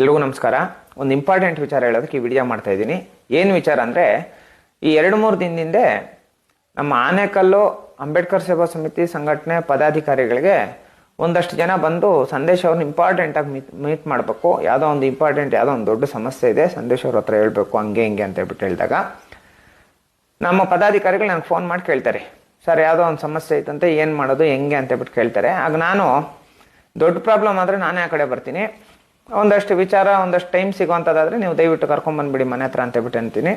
ಎಲ್ರಿಗೂ ನಮಸ್ಕಾರ. ಒಂದು ಇಂಪಾರ್ಟೆಂಟ್ ವಿಚಾರ ಹೇಳೋದಕ್ಕೆ ಈ ವಿಡಿಯೋ ಮಾಡ್ತಾ ಇದ್ದೀನಿ. ಏನು ವಿಚಾರ ಅಂದರೆ, ಈ ಎರಡು ಮೂರು ದಿನದಿಂದೆ ನಮ್ಮ ಆನೆಕಲ್ಲು ಅಂಬೇಡ್ಕರ್ ಸೇವಾ ಸಮಿತಿ ಸಂಘಟನೆ ಪದಾಧಿಕಾರಿಗಳಿಗೆ ಒಂದಷ್ಟು ಜನ ಬಂದು ಸಂದೇಶ್ ಅವ್ರನ್ನ ಇಂಪಾರ್ಟೆಂಟಾಗಿ ಮೀಟ್ ಮೀಟ್ ಮಾಡಬೇಕು. ಯಾವುದೋ ಒಂದು ಇಂಪಾರ್ಟೆಂಟ್ ಯಾವುದೋ ಒಂದು ದೊಡ್ಡ ಸಮಸ್ಯೆ ಇದೆ, ಸಂದೇಶ್ ಅವ್ರ ಹತ್ರ ಹೇಳಬೇಕು, ಹಂಗೆ, ಹಿಂಗೆ ಅಂತ ಹೇಳ್ಬಿಟ್ಟು ಹೇಳಿದಾಗ. ನಮ್ಮ ಪದಾಧಿಕಾರಿಗಳು ನನಗೆ ಫೋನ್ ಮಾಡಿ ಕೇಳ್ತಾರೆ. ಸರ್, ಯಾವುದೋ ಒಂದು ಸಮಸ್ಯೆ ಐತಂತೆ, ಏನು ಮಾಡೋದು, ಹೆಂಗೆ? ಅಂತ ಹೇಳ್ಬಿಟ್ಟು ಕೇಳ್ತಾರೆ. ಆಗ ನಾನು, ದೊಡ್ಡ ಪ್ರಾಬ್ಲಮ್ ಆದರೆ ನಾನೇ ಆ ಕಡೆ ಬರ್ತೀನಿ. ಒಂದಷ್ಟು ವಿಚಾರ, ಒಂದಷ್ಟು ಟೈಮ್ ಸಿಗೋವಂಥದ್ದಾದರೆ ನೀವು ದಯವಿಟ್ಟು ಕರ್ಕೊಂಬಂದ್ಬಿಡಿ ಮನೆ ಹತ್ರ ಅಂತ ಹೇಳ್ಬಿಟ್ಟು ಅಂತೀನಿ.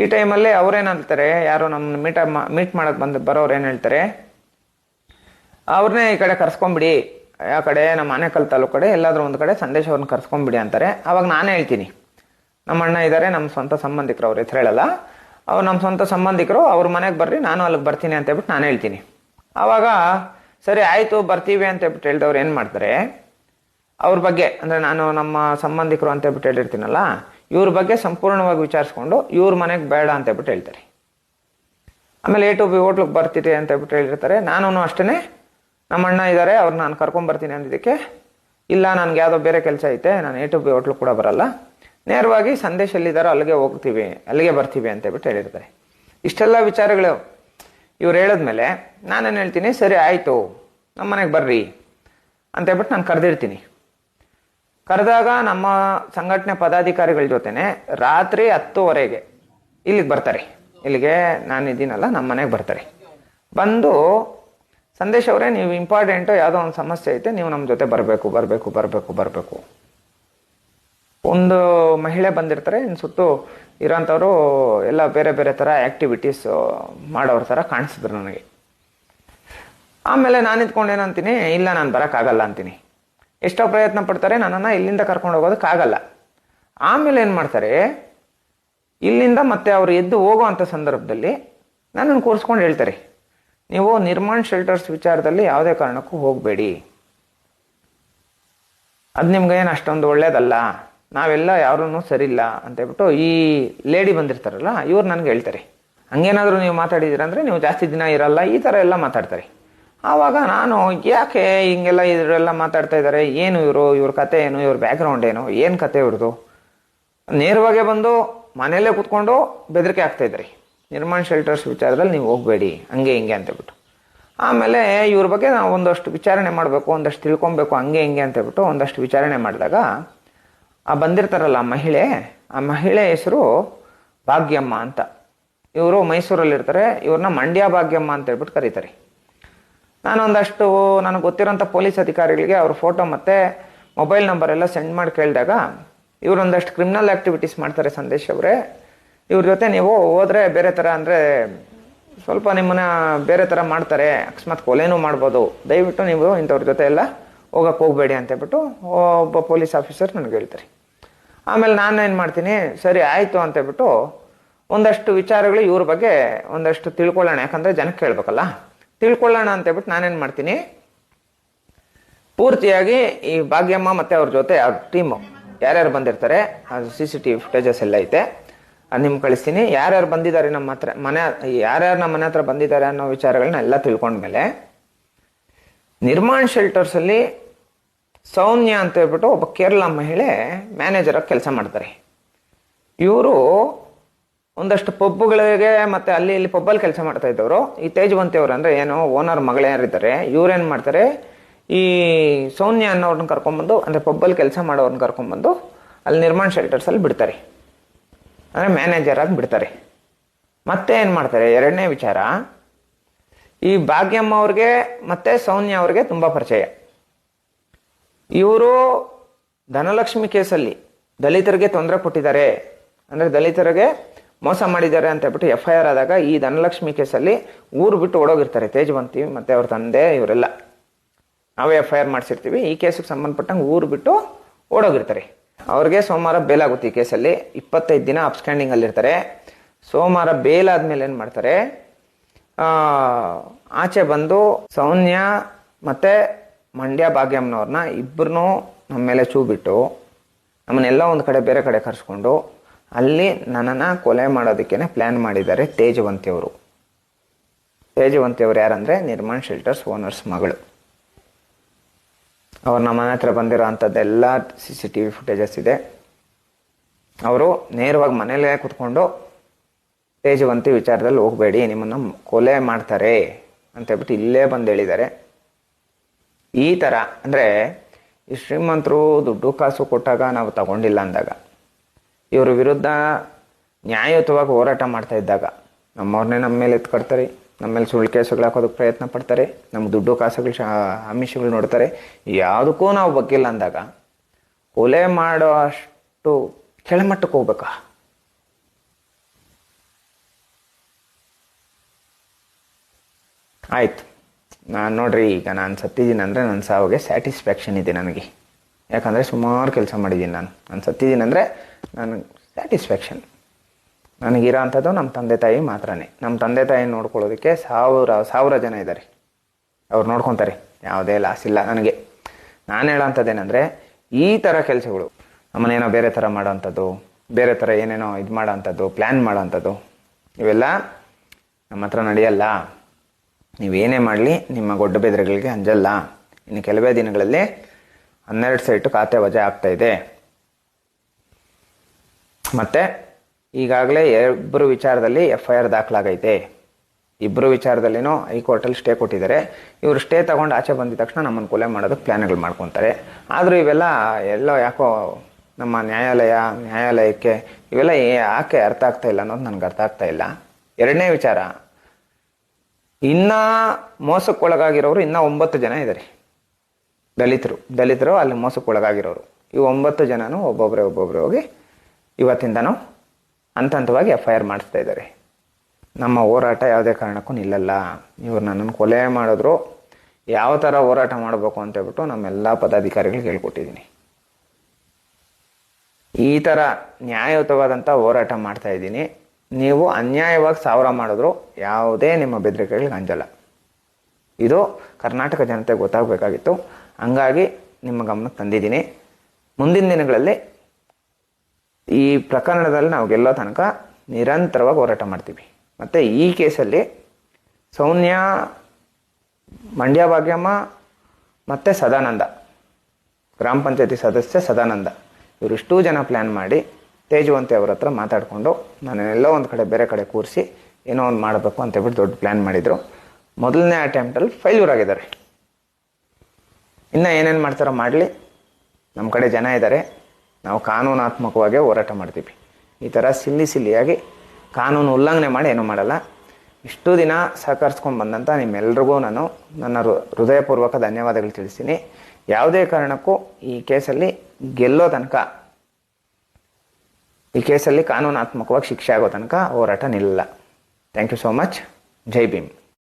ಈ ಟೈಮಲ್ಲಿ ಅವ್ರೇನು ಹೇಳ್ತಾರೆ ಯಾರೋ ನಮ್ಮ ಮೀಟ ಮೀಟ್ ಮಾಡೋಕೆ ಬಂದು, ಬರೋರು ಏನು ಹೇಳ್ತಾರೆ ಅವ್ರನ್ನೇ ಈ ಕಡೆ ಕರ್ಸ್ಕೊಂಬಿಡಿ ಆ ಕಡೆ ನಮ್ಮ ಆನೆಕಲ್ ತಾಲೂಕು ಕಡೆ ಎಲ್ಲಾದರೂ ಒಂದು ಕಡೆ ಸಂದೇಶ ಅವ್ರನ್ನ ಕರ್ಸ್ಕೊಂಬಿಡಿ ಅಂತಾರೆ. ಅವಾಗ ನಾನೇ ಹೇಳ್ತೀನಿ. ನಮ್ಮ ಅಣ್ಣ ಇದ್ದಾರೆ ನಮ್ಮ ಸ್ವಂತ ಸಂಬಂಧಿಕರು ಅವ್ರ ಹೆಸರು ಹೇಳಲ್ಲ. ಅವ್ರು ನಮ್ಮ ಸ್ವಂತ ಸಂಬಂಧಿಕರು, ಅವ್ರ ಮನೆಗೆ ಬರ್ರಿ, ನಾನು ಅಲ್ಲಿಗೆ ಬರ್ತೀನಿ ಅಂತ ಹೇಳ್ಬಿಟ್ಟು ನಾನು ಹೇಳ್ತೀನಿ. ಆವಾಗ ಸರಿ ಆಯಿತು, ಬರ್ತೀವಿ ಅಂತ ಹೇಳ್ಬಿಟ್ಟು ಹೇಳ್ದವ್ರು ಏನು ಮಾಡ್ತಾರೆ ಅವ್ರ ಬಗ್ಗೆ, ಅಂದರೆ ನಾನು ನಮ್ಮ ಸಂಬಂಧಿಕರು ಅಂತ ಹೇಳ್ಬಿಟ್ಟು ಹೇಳಿರ್ತೀನಲ್ಲ, ಇವ್ರ ಬಗ್ಗೆ ಸಂಪೂರ್ಣವಾಗಿ ವಿಚಾರಿಸ್ಕೊಂಡು ಇವ್ರ ಮನೆಗೆ ಬೇಡ ಅಂತ ಹೇಳ್ಬಿಟ್ಟು ಹೇಳ್ತಾರೆ. ಆಮೇಲೆ ಎ ಟು ಬಿ ಹೋಟ್ಲಿಗೆ ಬರ್ತೀರಿ ಅಂತ ಹೇಳ್ಬಿಟ್ಟು ಹೇಳಿರ್ತಾರೆ. ನಾನು ಅಷ್ಟೇ ನಮ್ಮ ಅಣ್ಣ ಇದ್ದಾರೆ ಅವ್ರು ನಾನು ಕರ್ಕೊಂಬರ್ತೀನಿ ಅಂದಿದ್ದಕ್ಕೆ, ಇಲ್ಲ ನನಗೆ ಯಾವುದೋ ಬೇರೆ ಕೆಲಸ ಐತೆ, ನಾನು ಎ ಟು ಬಿ ಹೋಟ್ಲಿಗೆ ಕೂಡ ಬರಲ್ಲ. ನೇರವಾಗಿ ಸಂದೇಶ ಎಲ್ಲಿದ್ದಾರೋ ಅಲ್ಲಿಗೆ ಹೋಗ್ತೀವಿ, ಅಲ್ಲಿಗೆ ಬರ್ತೀವಿ ಅಂತ ಹೇಳ್ಬಿಟ್ಟು ಹೇಳಿರ್ತಾರೆ. ಇಷ್ಟೆಲ್ಲ ವಿಚಾರಗಳು. ಇವ್ರು ಹೇಳಿದ್ಮೇಲೆ ನಾನೇನು ಹೇಳ್ತೀನಿ, ಸರಿ ಆಯಿತು ನಮ್ಮ ಮನೆಗೆ ಬರ್ರಿ ಅಂತ ಹೇಳ್ಬಿಟ್ಟು ನಾನು ಕರೆದಿರ್ತೀನಿ. ಕರೆದಾಗ ನಮ್ಮ ಸಂಘಟನೆ ಪದಾಧಿಕಾರಿಗಳ ಜೊತೆನೆ ರಾತ್ರಿ ಹತ್ತುವರೆಗೆ ಇಲ್ಲಿಗೆ ಬರ್ತಾರೆ. ಇಲ್ಲಿಗೆ ನಾನು ಇದ್ದೀನಲ್ಲ ನಮ್ಮ ಮನೆಗೆ ಬರ್ತಾರೆ. ಬಂದು ಸಂದೇಶ್ ಅವರೇ, ನೀವು ಇಂಪಾರ್ಟೆಂಟು ಯಾವುದೋ ಒಂದು ಸಮಸ್ಯೆ ಐತೆ, ನೀವು ನಮ್ಮ ಜೊತೆ ಬರಬೇಕು ಬರಬೇಕು ಬರಬೇಕು ಬರಬೇಕು. ಒಂದು ಮಹಿಳೆ ಬಂದಿರ್ತಾರೆ ಇನ್ನು ಸುತ್ತು ಇರೋಂಥವ್ರು ಎಲ್ಲ ಬೇರೆ ಬೇರೆ ಥರ ಆ್ಯಕ್ಟಿವಿಟೀಸ್ ಮಾಡೋರ ಥರ ಕಾಣಿಸಿದ್ರು ನನಗೆ. ಆಮೇಲೆ ನಾನು ನಿಂತ್ಕೊಂಡು ಏನಂತೀನಿ ಇಲ್ಲ ನಾನು ಬರೋಕ್ಕಾಗಲ್ಲ ಅಂತೀನಿ. ಎಷ್ಟೋ ಪ್ರಯತ್ನ ಪಡ್ತಾರೆ, ನನ್ನನ್ನು ಇಲ್ಲಿಂದ ಕರ್ಕೊಂಡು ಹೋಗೋದಕ್ಕಾಗಲ್ಲ ಆಮೇಲೆ ಏನು ಮಾಡ್ತಾರೆ, ಇಲ್ಲಿಂದ ಮತ್ತೆ ಅವರು ಎದ್ದು ಹೋಗುವಂಥ ಸಂದರ್ಭದಲ್ಲಿ ನನ್ನನ್ನು ಕೂರಿಸ್ಕೊಂಡು ಹೇಳ್ತಾರೆ, ನೀವು ನಿರ್ಮಾಣ್ ಶೆಲ್ಟರ್ಸ್ ವಿಚಾರದಲ್ಲಿ ಯಾವುದೇ ಕಾರಣಕ್ಕೂ ಹೋಗಬೇಡಿ. ಅದು ನಿಮ್ಗೇನು ಅಷ್ಟೊಂದು ಒಳ್ಳೇದಲ್ಲ, ನಾವೆಲ್ಲ ಯಾರೂ ಸರಿಯಿಲ್ಲ ಅಂತ ಹೇಳ್ಬಿಟ್ಟು ಈ ಲೇಡಿ ಬಂದಿರ್ತಾರಲ್ಲ, ಇವ್ರು ನನಗೆ ಹೇಳ್ತಾರೆ, ಹಂಗೇನಾದರೂ ನೀವು ಮಾತಾಡಿದ್ದೀರ ಅಂದರೆ ನೀವು ಜಾಸ್ತಿ ದಿನ ಇರಲ್ಲ, ಈ ಥರ ಎಲ್ಲ ಮಾತಾಡ್ತಾರೆ. ಆವಾಗ ನಾನು ಯಾಕೆ ಹಿಂಗೆಲ್ಲ ಇದ್ರೆಲ್ಲ ಮಾತಾಡ್ತಾ ಇದ್ದಾರೆ ಏನು ಇವರು? ಇವ್ರ ಕತೆ ಏನು? ಇವ್ರ ಬ್ಯಾಕ್ಗ್ರೌಂಡ್ ಏನು? ಏನು ಕತೆ ಇವ್ರದ್ದು ನೇರವಾಗೇ ಬಂದು ಮನೆಯಲ್ಲೇ ಕೂತ್ಕೊಂಡು ಬೆದರಿಕೆ ಆಗ್ತಾ ಇದ್ದಾರೆ ನಿರ್ಮಾಣ ಶೆಲ್ಟರ್ಸ್ ವಿಚಾರದಲ್ಲಿ ನೀವು ಹೋಗಬೇಡಿ. ಹಂಗೆ, ಹಿಂಗೆ ಅಂತೇಳ್ಬಿಟ್ಟು ಆಮೇಲೆ ಇವ್ರ ಬಗ್ಗೆ ನಾವು ಒಂದಷ್ಟು ವಿಚಾರಣೆ ಮಾಡಬೇಕು, ಒಂದಷ್ಟು ತಿಳ್ಕೊಬೇಕು, ಹಂಗೆ, ಹಿಂಗೆ ಅಂತೇಳ್ಬಿಟ್ಟು ಒಂದಷ್ಟು ವಿಚಾರಣೆ ಮಾಡಿದಾಗ ಆ ಬಂದಿರ್ತಾರಲ್ಲ ಆ ಮಹಿಳೆ ಆ ಮಹಿಳೆ ಹೆಸರು ಭಾಗ್ಯಮ್ಮ ಅಂತ. ಇವರು ಮೈಸೂರಲ್ಲಿರ್ತಾರೆ. ಇವ್ರನ್ನ ಮಂಡ್ಯ ಭಾಗ್ಯಮ್ಮ ಅಂತ ಹೇಳ್ಬಿಟ್ಟು ಕರೀತಾರೆ. ನಾನು ಒಂದಷ್ಟು ನನಗೆ ಗೊತ್ತಿರೋಂಥ ಪೊಲೀಸ್ ಅಧಿಕಾರಿಗಳಿಗೆ ಅವ್ರ ಫೋಟೋ ಮತ್ತು ಮೊಬೈಲ್ ನಂಬರ್ ಎಲ್ಲ ಸೆಂಡ್ ಮಾಡಿ ಕೇಳಿದಾಗ ಇವರೊಂದಷ್ಟು ಕ್ರಿಮಿನಲ್ ಆ್ಯಕ್ಟಿವಿಟೀಸ್ ಮಾಡ್ತಾರೆ ಸಂದೇಶ್ ಅವರೇ. ಇವ್ರ ಜೊತೆ ನೀವು ಹೋದರೆ ಬೇರೆ ಥರ ಅಂದರೆ ಸ್ವಲ್ಪ ನಿಮ್ಮನ್ನ ಬೇರೆ ಥರ ಮಾಡ್ತಾರೆ. ಅಕಸ್ಮಾತ್ ಕೊಲೆನೂ ಮಾಡ್ಬೋದು. ದಯವಿಟ್ಟು ನೀವು ಇಂಥವ್ರ ಜೊತೆ ಎಲ್ಲ ಹೋಗಕ್ಕೆ ಹೋಗಬೇಡಿ ಅಂತ ಹೇಳ್ಬಿಟ್ಟು ಒಬ್ಬ ಪೊಲೀಸ್ ಆಫೀಸರ್ ನನಗೆ ಹೇಳ್ತಾರೆ. ಆಮೇಲೆ ನಾನು ಏನು ಮಾಡ್ತೀನಿ, ಸರಿ ಆಯಿತು ಅಂತ ಹೇಳ್ಬಿಟ್ಟು ಒಂದಷ್ಟು ವಿಚಾರಗಳು ಇವ್ರ ಬಗ್ಗೆ ಒಂದಷ್ಟು ತಿಳ್ಕೊಳ್ಳೋಣ. ಯಾಕಂದರೆ ಜನಕ್ಕೆ ಕೇಳಬೇಕಲ್ಲ ತಿಳ್ಕೊಳ್ಳೋಣ ಅಂತ ಹೇಳ್ಬಿಟ್ಟು ನಾನೇನು ಮಾಡ್ತೀನಿ? ಪೂರ್ತಿಯಾಗಿ ಈ ಭಾಗ್ಯಮ್ಮ ಮತ್ತು ಅವ್ರ ಜೊತೆ, ಅವ್ರ ಟೀಮು ಯಾರ್ಯಾರು ಬಂದಿರ್ತಾರೆ, ಅದು C C T V footages ಎಲ್ಲ ಐತೆ. ಅದು ನಿಮ್ಗೆ ಕಳಿಸ್ತೀನಿ. ಯಾರ್ಯಾರು ಬಂದಿದ್ದಾರೆ ನಮ್ಮ ಹತ್ರ, ಮನೆ, ಯಾರ್ಯಾರು ನಮ್ಮ ಮನೆ ಹತ್ರ ಬಂದಿದ್ದಾರೆ ಅನ್ನೋ ವಿಚಾರಗಳನ್ನ ಎಲ್ಲ ತಿಳ್ಕೊಂಡ್ಮೇಲೆ, ನಿರ್ಮಾಣ್ ಶೆಲ್ಟರ್ಸಲ್ಲಿ ಸೌಮ್ಯ ಅಂತ ಹೇಳ್ಬಿಟ್ಟು ಒಬ್ಬ ಕೇರಳ ಮಹಿಳೆ ಮ್ಯಾನೇಜರಾಗಿ ಕೆಲಸ ಮಾಡ್ತಾರೆ. ಇವರು ಒಂದಷ್ಟು ಪಬ್ಬುಗಳಿಗೆ ಮತ್ತೆ ಅಲ್ಲಿ ಇಲ್ಲಿ ಪಬ್ಬಲ್ಲಿ ಕೆಲಸ ಮಾಡ್ತಾ ಇದ್ದವರು. ಈ ತೇಜವಂತಿ ಅವರು ಅಂದರೆ ಏನು ಓನರ್ ಮಗಳು ಯಾರಿದ್ದಾರೆ, ಇವ್ರೇನು ಮಾಡ್ತಾರೆ, ಈ ಸೌನ್ಯ ಅನ್ನೋರ್ನ ಕರ್ಕೊಂಬಂದು, ಅಂದರೆ ಪಬ್ಬಲ್ಲಿ ಕೆಲಸ ಮಾಡೋರ್ನ ಕರ್ಕೊಂಬಂದು, ಅಲ್ಲಿ ನಿರ್ಮಾಣ ಶೆಲ್ಟರ್ಸಲ್ಲಿ ಬಿಡ್ತಾರೆ. ಅಂದರೆ ಮ್ಯಾನೇಜರಾಗಿ ಬಿಡ್ತಾರೆ. ಮತ್ತೆ ಏನು ಮಾಡ್ತಾರೆ, ಎರಡನೇ ವಿಚಾರ, ಈ ಭಾಗ್ಯಮ್ಮ ಅವ್ರಿಗೆ ಮತ್ತೆ ಸೌನ್ಯ ಅವ್ರಿಗೆ ತುಂಬ ಪರಿಚಯ. ಇವರು ಧನಲಕ್ಷ್ಮಿ ಕೇಸಲ್ಲಿ ದಲಿತರಿಗೆ ತೊಂದರೆ ಕೊಟ್ಟಿದ್ದಾರೆ. ಅಂದರೆ ದಲಿತರಿಗೆ ಮೋಸ ಮಾಡಿದ್ದಾರೆ ಅಂತ ಹೇಳ್ಬಿಟ್ಟು ಎಫ್ ಐ ಆರ್ ಆದಾಗ ಈ ಧನಲಕ್ಷ್ಮಿ ಕೇಸಲ್ಲಿ ಊರು ಬಿಟ್ಟು ಓಡೋಗಿರ್ತಾರೆ. ತೇಜವಂತಿ ಮತ್ತು ಅವ್ರ ತಂದೆ, ಇವರೆಲ್ಲ. ನಾವೇ ಎಫ್ ಐ ಆರ್ ಮಾಡಿಸಿರ್ತೀವಿ. ಈ ಕೇಸಿಗೆ ಸಂಬಂಧಪಟ್ಟಂಗೆ ಊರು ಬಿಟ್ಟು ಓಡೋಗಿರ್ತಾರೆ. ಅವ್ರಿಗೆ ಸೋಮವಾರ ಬೇಲಾಗುತ್ತೆ ಈ ಕೇಸಲ್ಲಿ. ಇಪ್ಪತ್ತೈದು ದಿನ ಅಪ್ಸ್ಟ್ಯಾಂಡಿಂಗಲ್ಲಿರ್ತಾರೆ ಸೋಮವಾರ ಬೇಲಾದ್ಮೇಲೆ ಏನು ಮಾಡ್ತಾರೆ? ಆಚೆ ಬಂದು ಸೌನ್ಯ ಮತ್ತು ಮಂಡ್ಯ ಭಾಗ್ಯಮ್ಮನವ್ರನ್ನ ಇಬ್ಬರನ್ನೂ ನಮ್ಮ ಮೇಲೆ ಚೂ ಬಿಟ್ಟು ನಮ್ಮನ್ನೆಲ್ಲ ಒಂದು ಕಡೆ ಬೇರೆ ಕಡೆ ಕರೆಸ್ಕೊಂಡು ಅಲ್ಲಿ ನನ್ನನ್ನು ಕೊಲೆ ಮಾಡೋದಕ್ಕೇ ಪ್ಲ್ಯಾನ್ ಮಾಡಿದ್ದಾರೆ ತೇಜವಂತಿಯವರು. ತೇಜವಂತಿಯವರು ಯಾರಂದರೆ ನಿರ್ಮಾಣ್ ಶೆಲ್ಟರ್ಸ್ ಓನರ್ಸ್ ಮಗಳು. ಅವ್ರು ನಮ್ಮ ಮನೆ ಹತ್ರ ಬಂದಿರೋ ಅಂಥದ್ದೆಲ್ಲ C C T V footages ಇದೆ. ಅವರು ನೇರವಾಗಿ ಮನೇಲೇ ಕುತ್ಕೊಂಡು ತೇಜವಂತಿ ವಿಚಾರದಲ್ಲಿ ಹೋಗಬೇಡಿ, ನಿಮ್ಮನ್ನು ಕೊಲೆ ಮಾಡ್ತಾರೆ ಅಂತ ಹೇಳ್ಬಿಟ್ಟು ಇಲ್ಲೇ ಬಂದು ಹೇಳಿದ್ದಾರೆ. ಈ ಥರ ಅಂದರೆ ಈ ಶ್ರೀಮಂತರು ದುಡ್ಡು ಕಾಸು ಕೊಟ್ಟಾಗ ನಾವು ತಗೊಂಡಿಲ್ಲ ಅಂದಾಗ ಇವ್ರ ವಿರುದ್ಧ ನ್ಯಾಯಯುತವಾಗಿ ಹೋರಾಟ ಮಾಡ್ತಾ ಇದ್ದಾಗ ನಮ್ಮವ್ರನ್ನೇ ನಮ್ಮ ಮೇಲೆ ಎತ್ಕೊಡ್ತಾರೆ, ನಮ್ಮ ಮೇಲೆ ಸುಳ್ಳು ಕೇಸುಗಳು ಹಾಕೋದಕ್ಕೆ ಪ್ರಯತ್ನ ಪಡ್ತಾರೆ ನಮ್ಮ ದುಡ್ಡು ಕಾಸುಗಳು ಶಾ ಆಮಿಷಗಳು ನೋಡ್ತಾರೆ. ಯಾವುದಕ್ಕೂ ನಾವು ಬಗ್ಗಿಲ್ಲ ಅಂದಾಗ ಕೊಲೆ ಮಾಡೋ ಅಷ್ಟು ಕೆಳಮಟ್ಟಕ್ಕೆ ಹೋಗ್ಬೇಕಾ? ಆಯ್ತು. ನಾನು ನೋಡ್ರಿ, ಈಗ ನಾನು ಸತ್ತಿದ್ದೀನಿ ಅಂದರೆ ನನ್ನ ಸಾವಿಗೆ ಸ್ಯಾಟಿಸ್ಫ್ಯಾಕ್ಷನ್ ಇದೆ ನನಗೆ. ಯಾಕಂದರೆ ಸುಮಾರು ಕೆಲಸ ಮಾಡಿದ್ದೀನಿ ನಾನು. ನಾನು ಸತ್ತಿದ್ದೀನಿ ಅಂದರೆ ನನಗೆ ಸ್ಯಾಟಿಸ್ಫ್ಯಾಕ್ಷನ್ ನನಗಿರೋ ಅಂಥದ್ದು ನಮ್ಮ ತಂದೆ ತಾಯಿ ಮಾತ್ರನೇ. ನಮ್ಮ ತಂದೆ ತಾಯಿ ನೋಡ್ಕೊಳ್ಳೋದಕ್ಕೆ ಸಾವಿರ ಸಾವಿರ ಜನ ಇದ್ದಾರೆ ಅವ್ರು ನೋಡ್ಕೊತಾರೆ, ಯಾವುದೇ ಲಾಸ್ ಇಲ್ಲ ನನಗೆ. ನಾನು ಹೇಳೋಂಥದ್ದೇನೆಂದರೆ, ಈ ಥರ ಕೆಲಸಗಳು ನಮ್ಮನ್ನೇನೋ ಬೇರೆ ಥರ ಮಾಡೋವಂಥದ್ದು ಬೇರೆ ಥರ ಏನೇನೋ ಇದು ಮಾಡೋವಂಥದ್ದು ಪ್ಲ್ಯಾನ್ ಮಾಡೋವಂಥದ್ದು ಇವೆಲ್ಲ ನಮ್ಮ ಹತ್ರ ನಡೆಯಲ್ಲ. ನೀವೇನೇ ಮಾಡಲಿ, ನಿಮ್ಮ ಗೊಡ್ಡ ಬೆದರೆಗಳಿಗೆ ಅಂಜಲ್ಲ. ಇನ್ನು ಕೆಲವೇ ದಿನಗಳಲ್ಲಿ ಹನ್ನೆರಡು ಸೈಟು ಖಾತೆ ವಜೆ ಆಗ್ತಾ ಇದೆ. ಮತ್ತು ಈಗಾಗಲೇ ಇಬ್ಬರು ವಿಚಾರದಲ್ಲಿ ಎಫ್ ಐ ಆರ್ ದಾಖಲಾಗೈತೆ. ಇಬ್ಬರು ವಿಚಾರದಲ್ಲಿನೂ ಹೈಕೋರ್ಟಲ್ಲಿ ಸ್ಟೇ ಕೊಟ್ಟಿದ್ದಾರೆ. ಇವರು ಸ್ಟೇ ತಗೊಂಡು ಆಚೆ ಬಂದಿದ ತಕ್ಷಣ ನಮ್ಮನ್ನು ಕೊಲೆ ಮಾಡೋದಕ್ಕೆ ಪ್ಲ್ಯಾನ್ಗಳು ಮಾಡ್ಕೊತಾರೆ. ಆದರೂ ಇವೆಲ್ಲ ಎಲ್ಲೋ ಯಾಕೋ ನಮ್ಮ ನ್ಯಾಯಾಲಯ, ನ್ಯಾಯಾಲಯಕ್ಕೆ ಇವೆಲ್ಲ ಯಾಕೆ ಅರ್ಥ ಆಗ್ತಾ ಇಲ್ಲ ಅನ್ನೋದು ನನಗೆ ಅರ್ಥ ಆಗ್ತಾ ಇಲ್ಲ. ಎರಡನೇ ವಿಚಾರ, ಇನ್ನೂ ಮೋಸಕ್ಕೊಳಗಾಗಿರೋರು ಇನ್ನೂ ಒಂಬತ್ತು ಜನ ಇದ್ದಾರೆ ದಲಿತರು. ದಲಿತರು ಅಲ್ಲಿ ಮೋಸಕ್ಕೊಳಗಾಗಿರೋರು. ಈ ಒಂಬತ್ತು ಜನನು ಒಬ್ಬೊಬ್ಬರೇ ಒಬ್ಬೊಬ್ಬರೇ ಹೋಗಿ ಇವತ್ತಿಂದನೂ ಹಂತ ಹಂತವಾಗಿ ಎಫ್ ಐ ಆರ್ ಮಾಡಿಸ್ತಾ ಇದ್ದಾರೆ. ನಮ್ಮ ಹೋರಾಟ ಯಾವುದೇ ಕಾರಣಕ್ಕೂ ನಿಲ್ಲಲ್ಲ. ಇವ್ರು ನನ್ನನ್ನು ಕೊಲೆ ಮಾಡಿದ್ರು. ಯಾವ ಥರ ಹೋರಾಟ ಮಾಡಬೇಕು ಅಂತ ಹೇಳ್ಬಿಟ್ಟು ನಮ್ಮೆಲ್ಲ ಪದಾಧಿಕಾರಿಗಳಿಗೆ ಹೇಳ್ಕೊಟ್ಟಿದ್ದೀನಿ. ಈ ಥರ ನ್ಯಾಯಯುತವಾದಂಥ ಹೋರಾಟ ಮಾಡ್ತಾ ಇದ್ದೀನಿ. ನೀವು ಅನ್ಯಾಯವಾಗಿ ಸಾವಿರ ಮಾಡಿದ್ರು, ಯಾವುದೇ ನಿಮ್ಮ ಬೆದರಿಕೆಗಳಿಗೆ ಅಂಜಲ್ಲ. ಇದು ಕರ್ನಾಟಕ ಜನತೆ ಗೊತ್ತಾಗಬೇಕಾಗಿತ್ತು. ಹಂಗಾಗಿ ನಿಮ್ಮ ಗಮನಕ್ಕೆ ತಂದಿದ್ದೀನಿ. ಮುಂದಿನ ದಿನಗಳಲ್ಲಿ ಈ ಪ್ರಕರಣದಲ್ಲಿ ನಾವು ಗೆಲ್ಲೋ ತನಕ ನಿರಂತರವಾಗಿ ಹೋರಾಟ ಮಾಡ್ತೀವಿ. ಮತ್ತು ಈ ಕೇಸಲ್ಲಿ ಸೌನ್ಯ ಮಂಡ್ಯ ಭಾಗ್ಯಮ್ಮ ಮತ್ತು ಸದಾನಂದ, ಗ್ರಾಮ ಪಂಚಾಯತಿ ಸದಸ್ಯ ಸದಾನಂದ, ಇವರಿಷ್ಟೂ ಜನ ಪ್ಲ್ಯಾನ್ ಮಾಡಿ ತೇಜವಂತಿ ಅವ್ರ ಹತ್ರ ಮಾತಾಡಿಕೊಂಡು ನಾನೆಲ್ಲೋ ಒಂದು ಕಡೆ ಬೇರೆ ಕಡೆ ಕೂರಿಸಿ ಏನೋ ಒಂದು ಮಾಡಬೇಕು ಅಂತೇಳ್ಬಿಟ್ಟು ದೊಡ್ಡ ಪ್ಲ್ಯಾನ್ ಮಾಡಿದರು. ಮೊದಲನೇ ಅಟೆಂಪ್ಟಲ್ಲಿ ಫೈಲ್ಯೂರ್ ಆಗಿದ್ದಾರೆ. ಇನ್ನು ಏನೇನು ಮಾಡ್ತಾರೋ ಮಾಡಲಿ. ನಮ್ಮ ಕಡೆ ಜನ ಇದ್ದಾರೆ ನಾವು ಕಾನೂನಾತ್ಮಕವಾಗಿ ಹೋರಾಟ ಮಾಡ್ತೀವಿ. ಈ ಥರ ಸಿಲ್ಲಿ ಸಿಲ್ಲಿಯಾಗಿ ಕಾನೂನು ಉಲ್ಲಂಘನೆ ಮಾಡಿ ಏನೂ ಮಾಡಲ್ಲ. ಇಷ್ಟು ದಿನ ಸಹಕರಿಸ್ಕೊಂಡು ಬಂದಂಥ ನಿಮ್ಮೆಲ್ರಿಗೂ ನಾನು ನನ್ನ ಹೃದಯಪೂರ್ವಕ ಧನ್ಯವಾದಗಳು ತಿಳಿಸ್ತೀನಿ. ಯಾವುದೇ ಕಾರಣಕ್ಕೂ ಈ ಕೇಸಲ್ಲಿ ಗೆಲ್ಲೋ ತನಕ, ಈ ಕೇಸಲ್ಲಿ ಕಾನೂನಾತ್ಮಕವಾಗಿ ಶಿಕ್ಷೆ ಆಗೋ ತನಕ ಹೋರಾಟ ನಿಲ್ಲಲ್ಲ thank you so much Jai Bhim.